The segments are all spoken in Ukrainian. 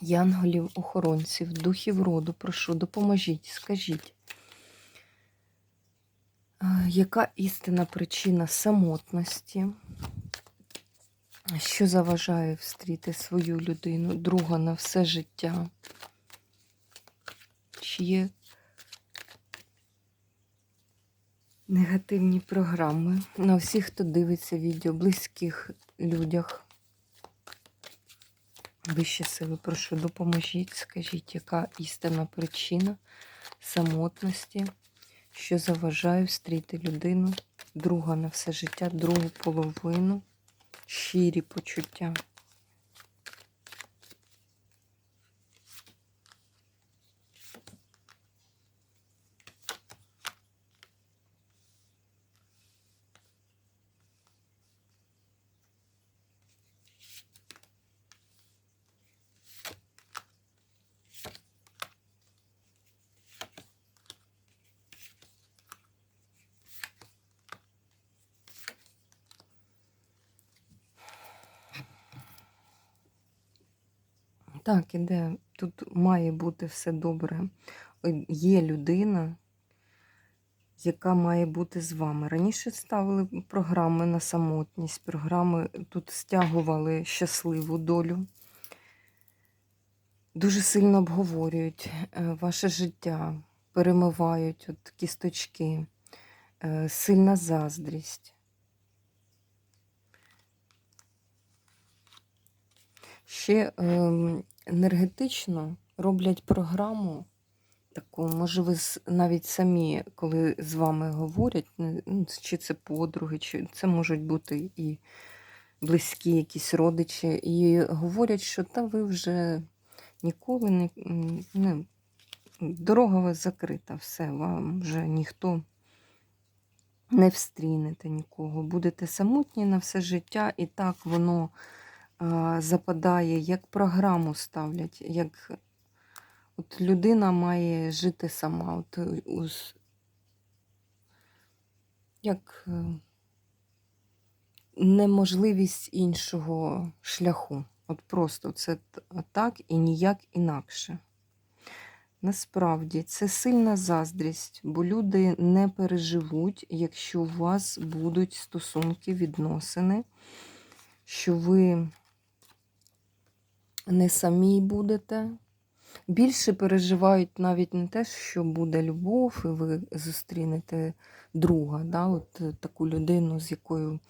Янголів, охоронців, духів роду, прошу, допоможіть, скажіть, е, яка істинна причина самотності, що заважає встріти свою людину, друга на все життя? Чи є негативні програми на всіх, хто дивиться відео, близьких людях? Вищі сили, прошу, допоможіть, скажіть, яка істинна причина самотності, що заважає встріти людину, друга на все життя, другу половину, щирі почуття. Так, іде. Тут має бути все добре. Е, Є людина, яка має бути з вами. Раніше ставили програми на самотність, програми тут стягували щасливу долю. Дуже сильно обговорюють е, ваше життя, перемивають от кісточки, е, сильна заздрість. Ще ем, енергетично роблять програму таку, може, ви навіть самі, коли з вами говорять, ну, чи це подруги, чи це можуть бути і близькі якісь родичі, і говорять, що та ви вже ніколи не, не дорога вас закрита, все, вам вже ніхто не встрінете нікого. Будете самотні на все життя, і так воно западає, як програму ставлять, як от людина має жити сама. От, е, ус- як е, неможливість іншого шляху. От просто це так і ніяк інакше. Насправді це сильна заздрість, бо люди не переживуть, якщо у вас будуть стосунки, відносини, що ви не самі будете. Більше переживають навіть не те, що буде любов, і ви зустрінете друга, да? От е, таку людину, з якою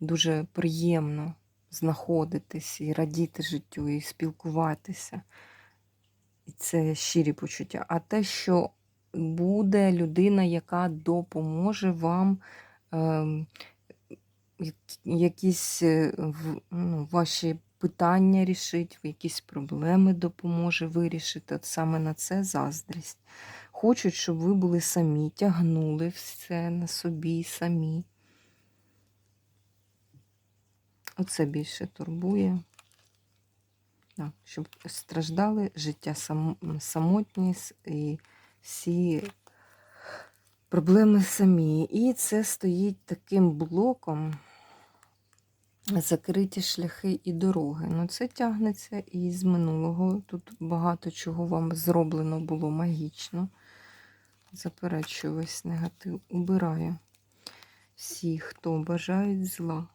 дуже приємно знаходитись і радіти життю, і спілкуватися. І це щирі почуття. А те, що буде людина, яка допоможе вам ем, як- якісь е, ну, ваші питання рішить, якісь проблеми допоможе вирішити. От саме на це заздрість. Хочуть, щоб ви були самі, тягнули все на собі самі. Оце більше турбує. Так, щоб страждали життя сам, самотні і всі проблеми самі. І це стоїть таким блоком закриті шляхи і дороги. Ну, це тягнеться і з минулого. Тут багато чого вам зроблено було магічно. Заперечую весь негатив. Убираю всі, хто бажають зла.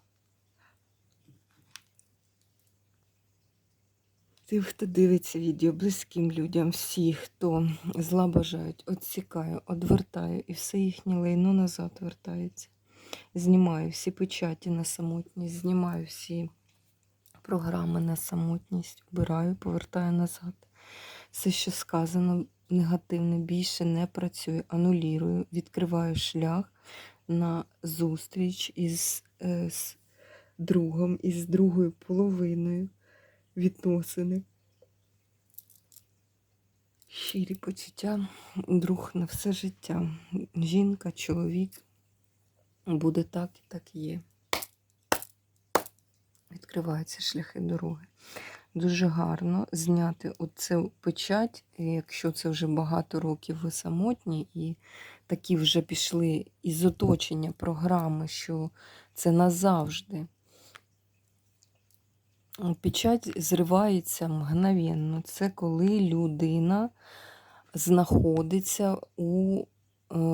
Тим, хто дивиться відео, близьким людям, всі, хто зла бажають, відсікаю, одвертаю, і все їхнє лайно назад вертається. Знімаю всі печаті на самотність, знімаю всі програми на самотність, вбираю, повертаю назад. Все, що сказано негативне, більше не працює, анулірую, відкриваю шлях на зустріч із е, з другом, із другою половиною відносини. Щирі почуття, друг на все життя. Жінка, чоловік. Буде так і так є. Відкриваються шляхи дороги. Дуже гарно зняти оцю печать, якщо це вже багато років ви самотні, і такі вже пішли із оточення програми, що це назавжди. Печать зривається мгновенно. Це коли людина знаходиться у е,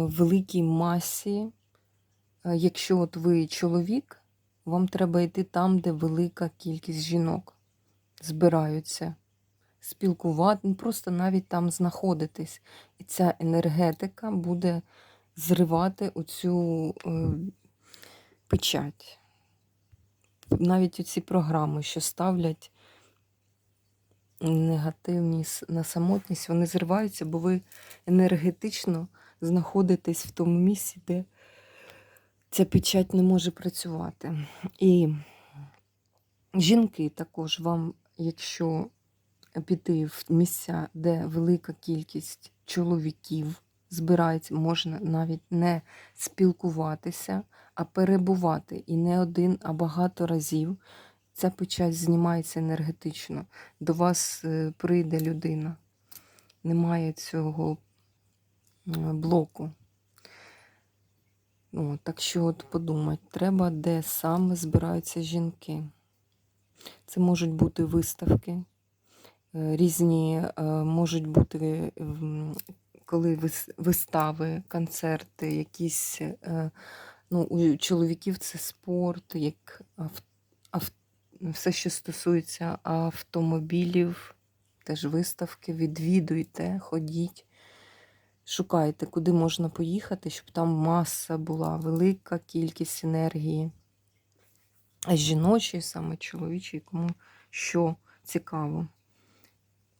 великій масі. Е, Якщо от ви чоловік, вам треба йти там, де велика кількість жінок збираються, спілкувати, ну, просто навіть там знаходитись. І ця енергетика буде зривати оцю е, печать. Навіть оці програми, що ставлять негативні на самотність, вони зриваються, бо ви енергетично знаходитесь в тому місці, де ця печать не може працювати. І жінки також вам, якщо піти в місця, де велика кількість чоловіків збирається, можна навіть не спілкуватися, а перебувати і не один, а багато разів. Ця печать знімається енергетично. До вас е, прийде людина. Немає цього блоку. О, так що от подумати, треба, де саме збираються жінки. Це можуть бути виставки, е, різні е, можуть бути коли вистави, концерти, якісь. е, Ну, у чоловіків це спорт, як ав- ав- все, що стосується автомобілів, теж виставки, відвідуйте, ходіть, шукайте, куди можна поїхати, щоб там маса була, велика кількість енергії. Жіночої, саме чоловічої, кому що цікаво.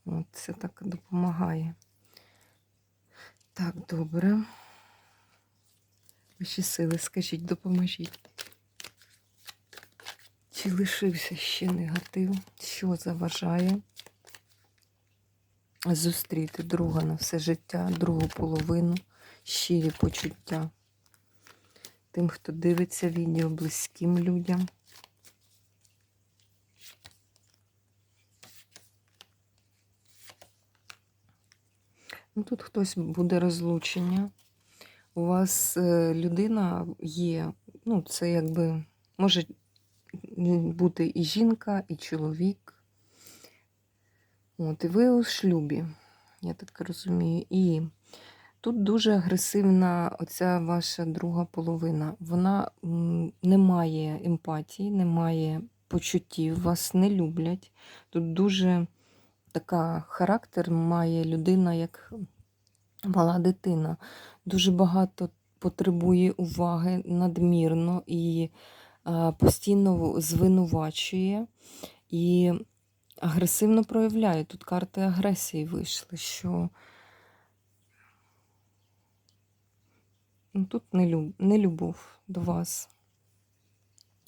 От це так допомагає. Так, добре. Ваші сили, скажіть, допоможіть. Чи лишився ще негатив? Що заважає зустріти друга на все життя, другу половину, щирі почуття тим, хто дивиться відео близьким людям. Ну, тут хтось буде розлучення. У вас е, людина є, ну, це якби може бути і жінка, і чоловік. От, і ви у шлюбі, я так розумію. І тут дуже агресивна оця ваша друга половина. Вона не має емпатії, не має почуттів, вас не люблять. Тут дуже така характер має людина, як мала дитина. Дуже багато потребує уваги надмірно і постійно звинувачує і агресивно проявляє. Тут карти агресії вийшли, що ну, тут не, люб... не любов до вас.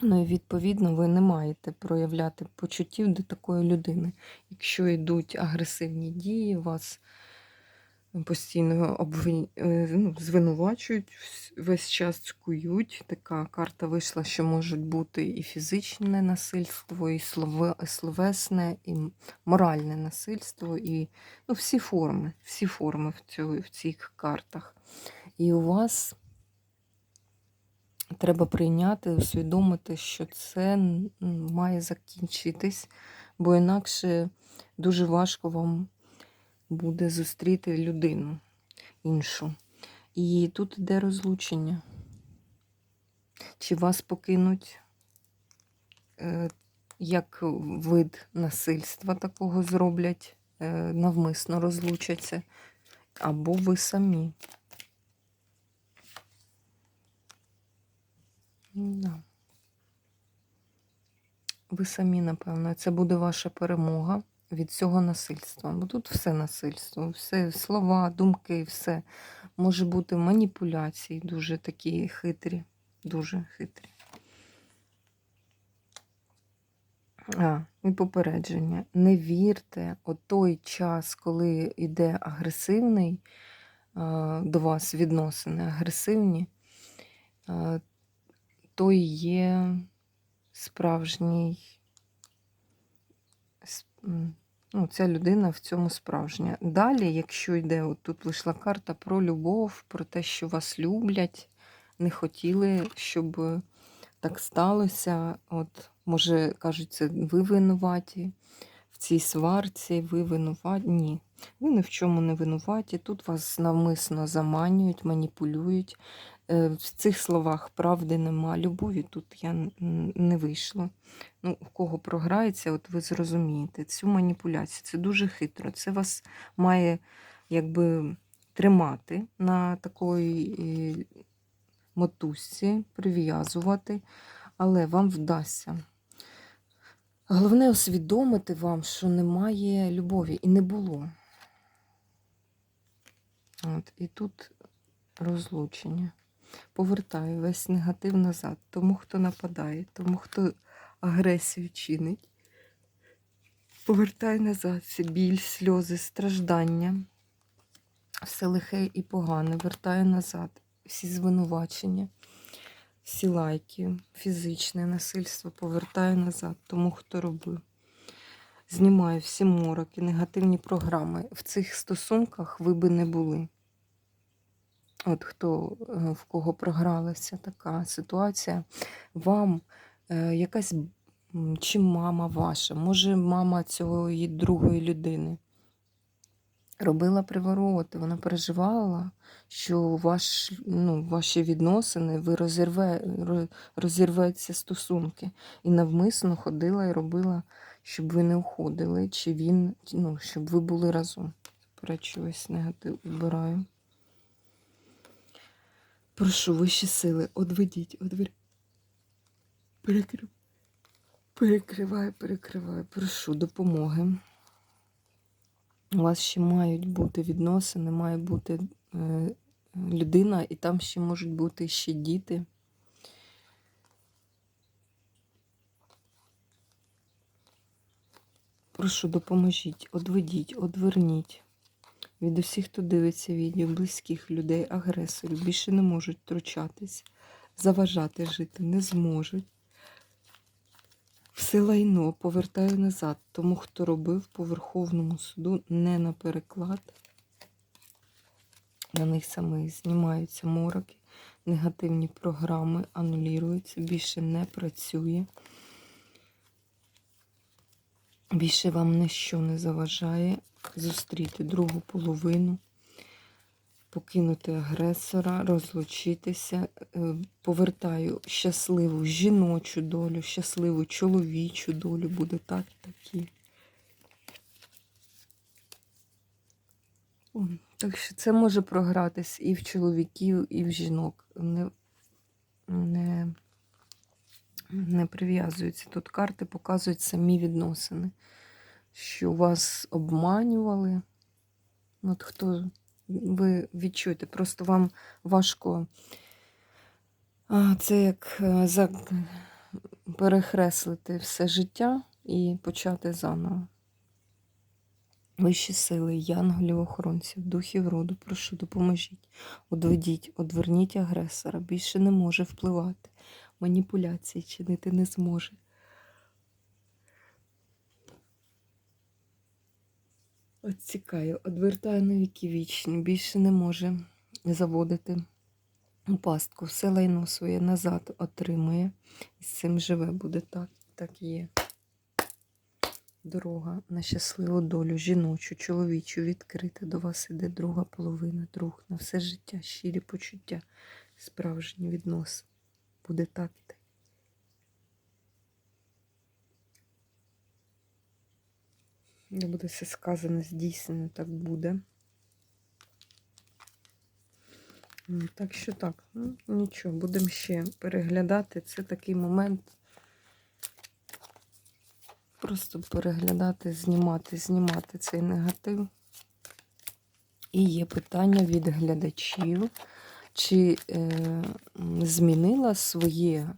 Ну і відповідно ви не маєте проявляти почуттів до такої людини. Якщо йдуть агресивні дії, вас постійно обвин... е, ну, звинувачують, весь час цькують. Така карта вийшла, що можуть бути і фізичне насильство, і словесне, і моральне насильство, і ну, всі форми, всі форми в, цю... в цих картах. І у вас треба прийняти, усвідомити, що це має закінчитись, бо інакше дуже важко вам буде зустріти людину іншу. І тут іде розлучення. Чи вас покинуть е, як вид насильства такого зроблять, е, навмисно розлучаться, або ви самі. Да. Ви самі, напевно, це буде ваша перемога від цього насильства. Бо тут все насильство, все слова, думки, все може бути маніпуляції, дуже такі хитрі, дуже хитрі. А, і попередження. Не вірте, от той час, коли йде агресивний до вас відносини агресивні, а, то є справжній. Ну, ця людина в цьому справжня. Далі, якщо йде, от тут вийшла карта про любов, про те, що вас люблять, не хотіли, щоб е, так сталося. От, може, кажуть, це ви винуваті в цій сварці, ви винуваті. Ні, ви ні в чому не винуваті. Тут вас навмисно заманюють, маніпулюють. Е, В цих словах правди нема. Любові тут я не вийшла. Ну, у кого програється, от ви зрозумієте цю маніпуляцію. Це дуже хитро. Це вас має якби тримати на такої е, мотузці, прив'язувати, але вам вдасться. Головне усвідомити вам, що немає любові і не було. От, і тут розлучення. Повертаю весь негатив назад. Тому, хто нападає, тому, хто агресію чинить. Повертаю назад це біль, сльози, страждання. Все лихе і погане. Вертаю назад. Всі звинувачення, всі лайки, фізичне насильство повертаю назад, тому хто робив. Знімаю всі мороки, негативні програми. В цих стосунках ви би не були. От хто е, в кого програлася така ситуація, вам е, якась чи мама ваша, може мама цієї другої людини робила привороти, вона переживала, що ваш, ну, ваші відносини, ви розірве, розірветься стосунки. І навмисно ходила і робила, щоб ви не уходили, чи він, ну, щоб ви були разом. Заперечую, весь негатив вибираю. Прошу вищі сили, одведіть, одведіть. Перекрив... Перекриваю, перекриваю. Прошу допомоги. У вас ще мають бути відносини, має бути е, людина, і там ще можуть бути ще діти. Прошу, допоможіть, одведіть, одверніть. Від усіх, хто дивиться відео, близьких людей, агресорів, більше не можуть втручатись, заважати жити не зможуть. Все лайно повертаю назад, тому хто робив по Верховному суду не на переклад. На них самих знімаються мороки, негативні програми анулюються, більше не працює. Більше вам ніщо не заважає зустріти другу половину, покинути агресора, розлучитися. Е, Повертаю щасливу жіночу долю, щасливу чоловічу долю, буде так такі. Так що це може програтись і в чоловіків, і в жінок. Не, не, не прив'язуються. Тут карти показують самі відносини, що вас обманювали. От хто ви відчуєте, просто вам важко. Це як е, перехреслити все життя і почати заново. Вищі сили, янголів, охоронців, духів роду, прошу, допоможіть, одведіть, одверніть агресора, більше не може впливати, маніпуляції чинити не зможе. Отсікаю, одвертаю на віки вічні, більше не може заводити у пастку, все лайно своє назад отримує. І з цим живе буде так, так є. Дорога на щасливу долю, жіночу, чоловічу, відкрита до вас іде друга половина, друг на все життя, щирі почуття, справжні відносини. Буде так і так. Не буде все сказано, здійснено, так буде. Так що так, ну нічого, будемо ще переглядати. Це такий момент. Просто переглядати, знімати, знімати цей негатив. І є питання від глядачів, чи е, змінила своє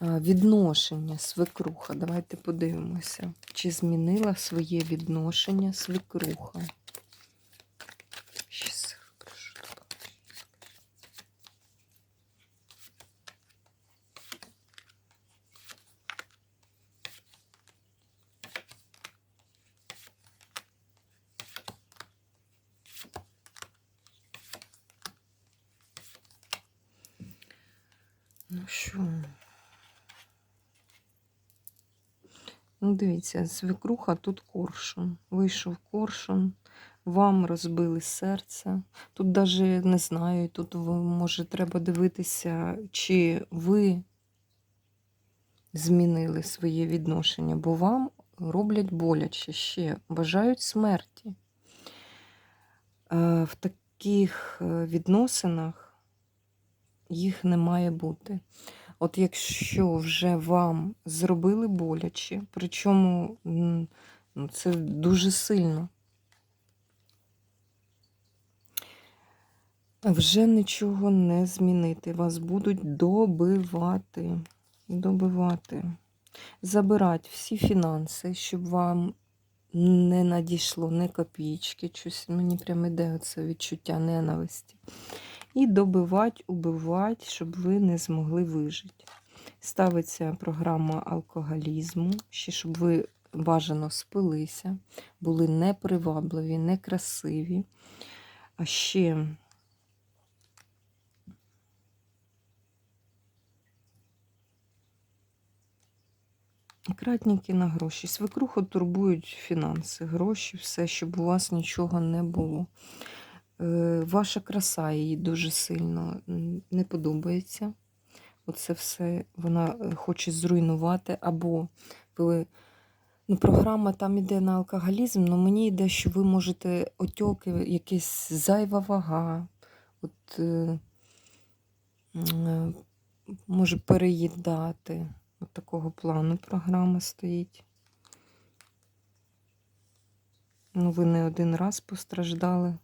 Відношення свекруха. Давайте подивимося, чи змінила своє відношення свекруха. Щас, прошу, допоможіть. Ну що? Ну, дивіться, свекруха тут коршун. Вийшов коршун, вам розбили серце. Тут навіть не знаю, тут може треба дивитися, чи ви змінили своє відношення, бо вам роблять боляче ще, бажають смерті. Е, В таких е, відносинах їх не має бути. От якщо вже вам зробили боляче, причому ну, це дуже сильно, вже нічого не змінити. Вас будуть добивати, добивати, забирати всі фінанси, щоб вам не надійшло ні копійки. Щось мені прямо йде це відчуття ненависті і добивати, убивати, щоб ви не змогли вижити. Ставиться програма алкоголізму, ще щоб ви бажано спилися, були непривабливі, некрасиві. А ще кратники на гроші. Свекруху турбують фінанси, гроші, все, щоб у вас нічого не було. Е, Ваша краса їй дуже сильно не подобається. Оце все вона е, хоче зруйнувати. Або ви, ну, програма там іде на алкоголізм, але мені йде, що ви можете отьоки, якась зайва вага, от, е, е, може переїдати. От такого плану програма стоїть. Ну, ви не один раз постраждали.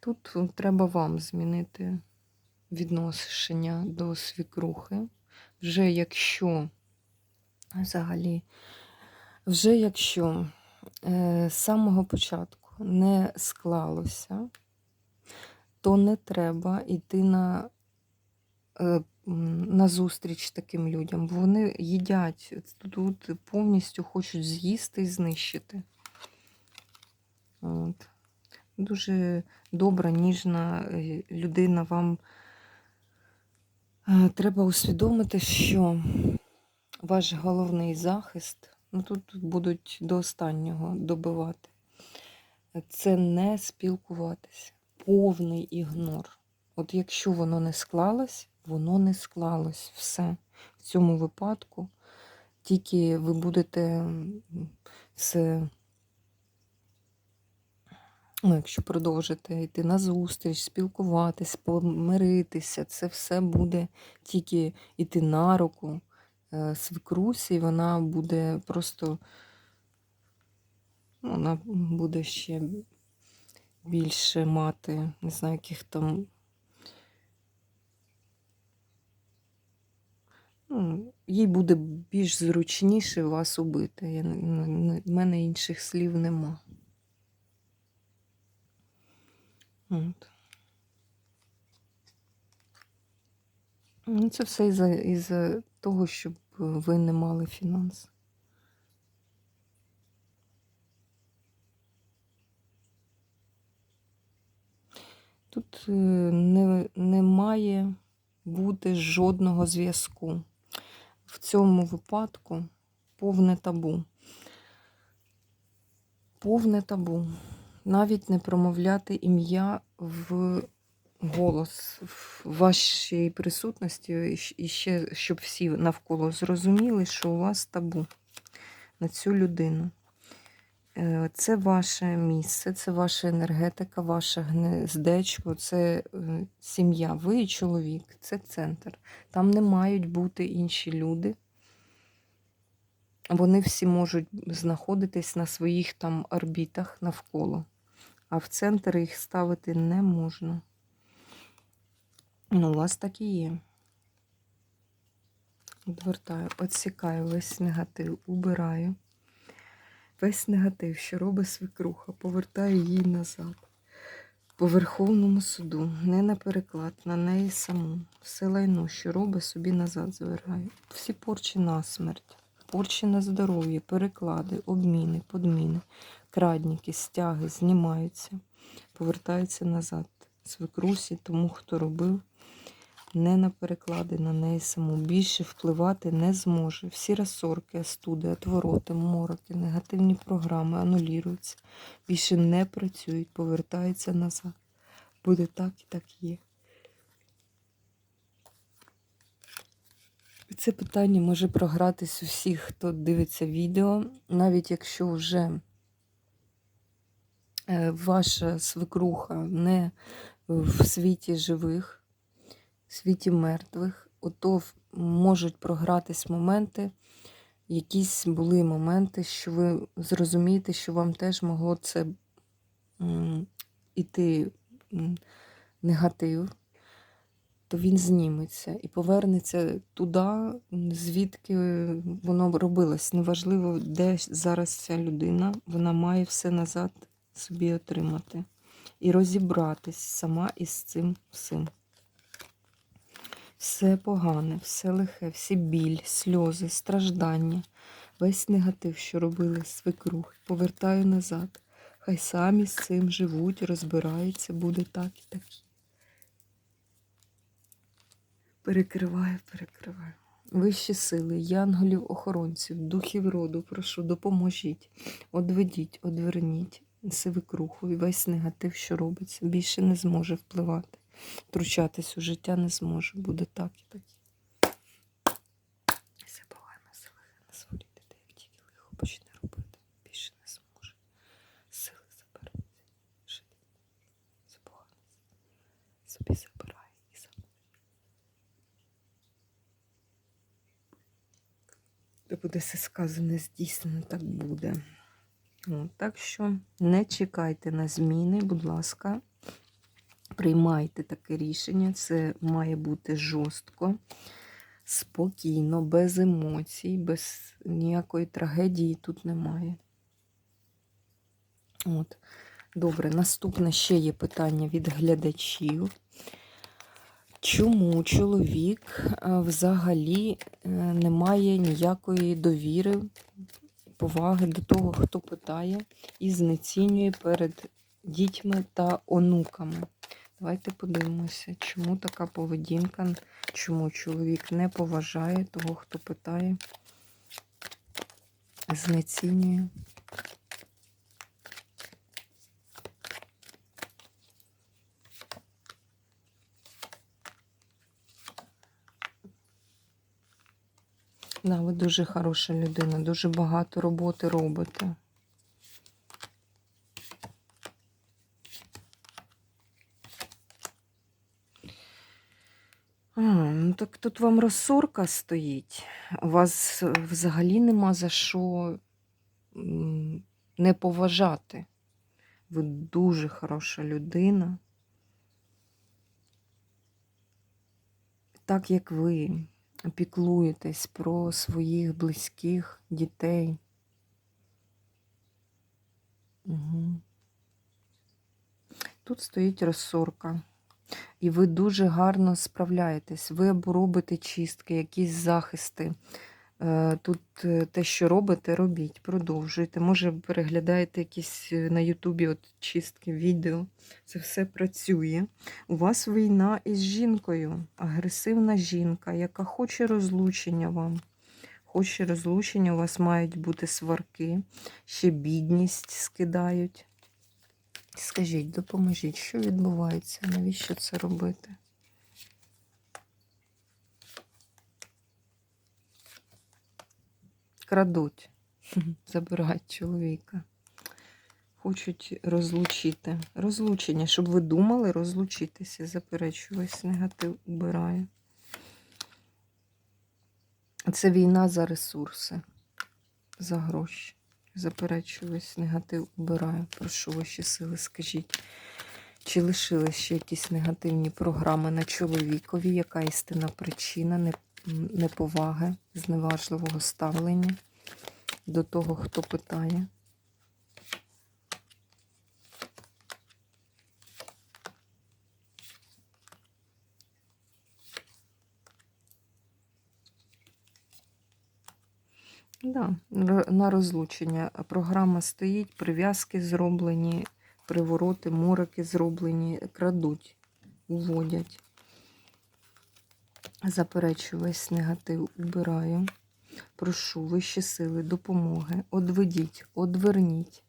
Тут треба вам змінити відношення до свікрухи. Вже якщо, взагалі, вже якщо е, з самого початку не склалося, то не треба йти на, е, на зустріч таким людям, вони їдять, тут повністю хочуть з'їсти і знищити. От. Дуже добра, ніжна е, людина. Вам е, треба усвідомити, що ваш головний захист, ну тут будуть до останнього добивати, це не спілкуватися. Повний ігнор. От якщо воно не склалось, воно не склалось. Все. В цьому випадку тільки ви будете все. Ну, якщо продовжити йти на зустріч, спілкуватись, помиритися, це все буде тільки йти на руку е, свекрусі, і вона буде просто, ну, вона буде ще більше мати, не знаю, яких там. Ну, їй буде більш зручніше вас убити. В мене інших слів нема. От. Ну, це все із-за із того, щоб ви не мали фінанс. Тут е, не, не має бути жодного зв'язку. В цьому випадку повне табу. Повне табу навіть не промовляти ім'я в голос в вашій присутності, і ще, щоб всі навколо зрозуміли, що у вас табу на цю людину. Е, Це ваше місце, це ваша енергетика, ваше гнездечко, це е, сім'я. Ви і чоловік, це центр. Там не мають бути інші люди. Вони всі можуть знаходитись на своїх там орбітах навколо, а в центр їх ставити не можна. Ну, у вас так і є. Відвертаю, відсікаю весь негатив, убираю. Весь негатив, що робить свекруха, повертаю її назад. По Верховному суду, не на переклад, на неї саму. Все лайно, що робить, собі назад збираю. Всі порчі на смерть, порчі на здоров'я, переклади, обміни, подміни, крадніки, стяги знімаються, повертаються назад. Свекрусі, тому хто робив, не на переклади на неї саму. Більше впливати не зможе. Всі розсорки, астуди, отвороти, мороки, негативні програми анулюються. Більше не працюють, повертаються назад. Буде так і так є. Це питання може програтись у всіх, хто дивиться відео, навіть якщо вже е, ваша свекруха не в світі живих, в світі мертвих, ото можуть програтись моменти, якісь були моменти, що ви зрозумієте, що вам теж могло це іти негатив, то він зніметься і повернеться туди, звідки воно робилось. Неважливо, де зараз ця людина, вона має все назад собі отримати і розібратись сама із цим всім. Все погане, все лихе, всі біль, сльози, страждання, весь негатив, що робили свекрух, повертаю назад. Хай самі з цим живуть, розбираються, буде так і так. Перекриваю, перекриваю. Вищі сили, янголів, охоронців, духів роду, прошу, допоможіть, одведіть, одверніть сивикруху і весь негатив, що робиться, більше не зможе впливати. Втручатись у життя не зможе, буде так і так. Все погано, все лихе на своїй дітей, як тільки лихо почне робити, більше не зможе. Сили забереться, жити. Все погано. Собі забирає і сам. Де буде все сказане, здійснено, так буде. Так що не чекайте на зміни, будь ласка, приймайте таке рішення. Це має бути жорстко, спокійно, без емоцій, без ніякої трагедії тут немає. От. Добре, наступне ще є питання від глядачів. Чому чоловік е, взагалі е, не має ніякої довіри, поваги до того, хто питає, і знецінює перед дітьми та онуками? Давайте подивимося, чому така поведінка, чому чоловік не поважає того, хто питає, знецінює. Да, ви дуже хороша людина, дуже багато роботи робите. А, ну так тут вам розсорка стоїть. У вас взагалі нема за що не поважати. Ви дуже хороша людина. Так як ви піклуєтесь про своїх близьких дітей. Угу. Тут стоїть розсорка. І ви дуже гарно справляєтесь. Ви або робите чистки, якісь захисти. Е, Тут е, те, що робите, робіть, продовжуйте. Може, переглядаєте якісь е, на Ютубі от чистки, відео. Це все працює. У вас війна із жінкою, агресивна жінка, яка хоче розлучення вам. Хоче розлучення, у вас мають бути сварки, ще бідність скидають. Скажіть, допоможіть, що відбувається? Навіщо це робити? Крадуть, забирають чоловіка. Хочуть розлучити. Розлучення, щоб ви думали розлучитися. Заперечую, весь негатив убираю. Це війна за ресурси, за гроші. Заперечую, негатив убираю. Прошу ваші сили, скажіть. Чи лишились ще якісь негативні програми на чоловікові? Яка істинна причина м, неповаги, зневажливого ставлення до того, хто питає. Да, на розлучення. Програма стоїть, прив'язки зроблені, привороти, мороки зроблені, крадуть, уводять. Заперечую весь негатив, убираю. Прошу вищі сили, допомоги. Одведіть, одверніть.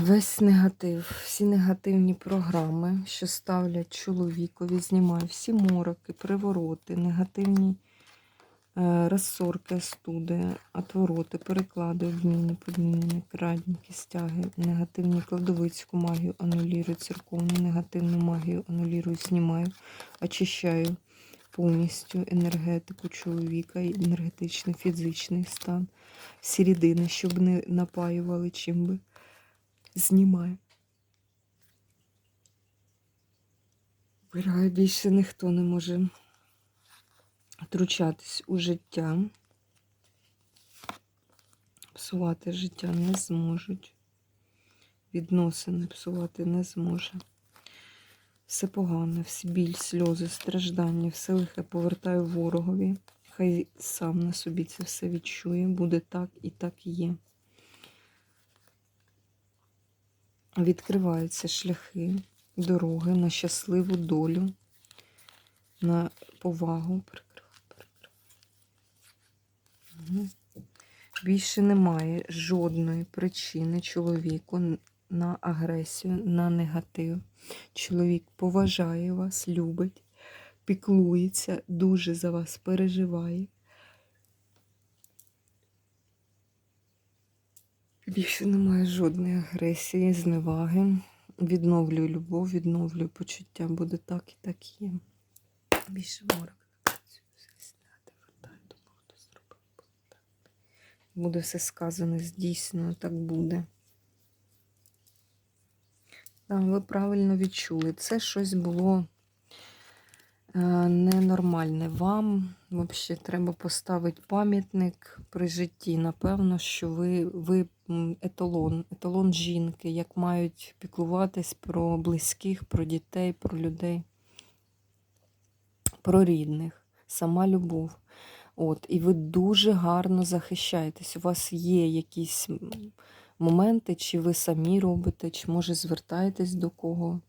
Весь негатив, всі негативні програми, що ставлять чоловікові, знімаю всі мороки, привороти, негативні розсорки, студи, отвороти, переклади, обміни, подміни, крадніки, стяги, негативні кладовицьку магію анулірую, церковну негативну магію анулірую, знімаю, очищаю повністю енергетику чоловіка, енергетичний, фізичний стан, всі щоб не напаювали чим би. Знімаю. Вбираю, більше ніхто не може втручатись у життя. Псувати життя не зможуть. Відносини псувати не зможе. Все погане, всі біль, сльози, страждання, все лихе повертаю ворогові. Хай сам на собі це все відчує. Буде так і так є. Відкриваються шляхи, дороги на щасливу долю, на повагу. Більше немає жодної причини чоловіку на агресію, на негатив. Чоловік поважає вас, любить, піклується, дуже за вас переживає. Більше немає жодної агресії, зневаги. Відновлюю любов, відновлюю почуття. Буде так і так є. Більше морок не працює, все зняти, вертаю до Бога, хто зробив. буде так. Буде все сказане, здійснено, так буде. Так, ви правильно відчули. Це щось було е, ненормальне. Вам взагалі треба поставити пам'ятник при житті. Напевно, що ви, ви еталон, еталон жінки, як мають піклуватись про близьких, про дітей, про людей, про рідних, сама любов. От, і ви дуже гарно захищаєтесь. У вас є якісь моменти, чи ви самі робите, чи може звертаєтесь до кого.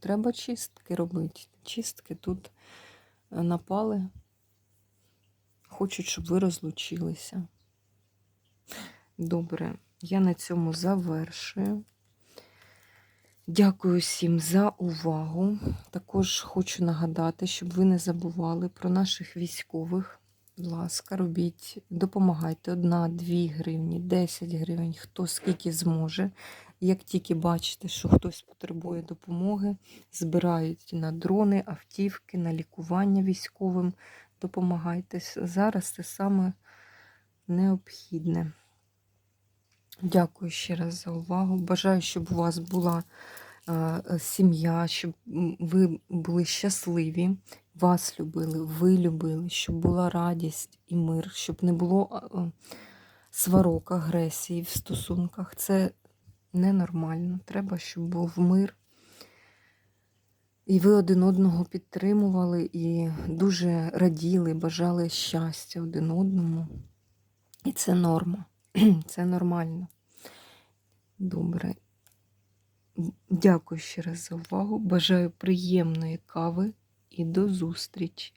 Треба чистки робити. Чистки тут е, напали. Хочуть, щоб ви розлучилися. Добре, я на цьому завершую. Дякую всім за увагу. Також хочу нагадати, щоб ви не забували про наших військових. Будь ласка, робіть, допомагайте 1, 2 гривні, 10 гривень, хто скільки зможе. Як тільки бачите, що хтось потребує допомоги, збирають на дрони, автівки, на лікування військовим. Допомагайте. Зараз це саме необхідне. Дякую ще раз за увагу. Бажаю, щоб у вас була е, сім'я, щоб ви були щасливі, вас любили, ви любили, щоб була радість і мир, щоб не було е, сварок, агресії в стосунках. Це ненормально. Треба, щоб був мир. І ви один одного підтримували і дуже раділи, бажали щастя один одному. І це норма. Це нормально. Добре. Дякую ще раз за увагу. Бажаю приємної кави і до зустрічі!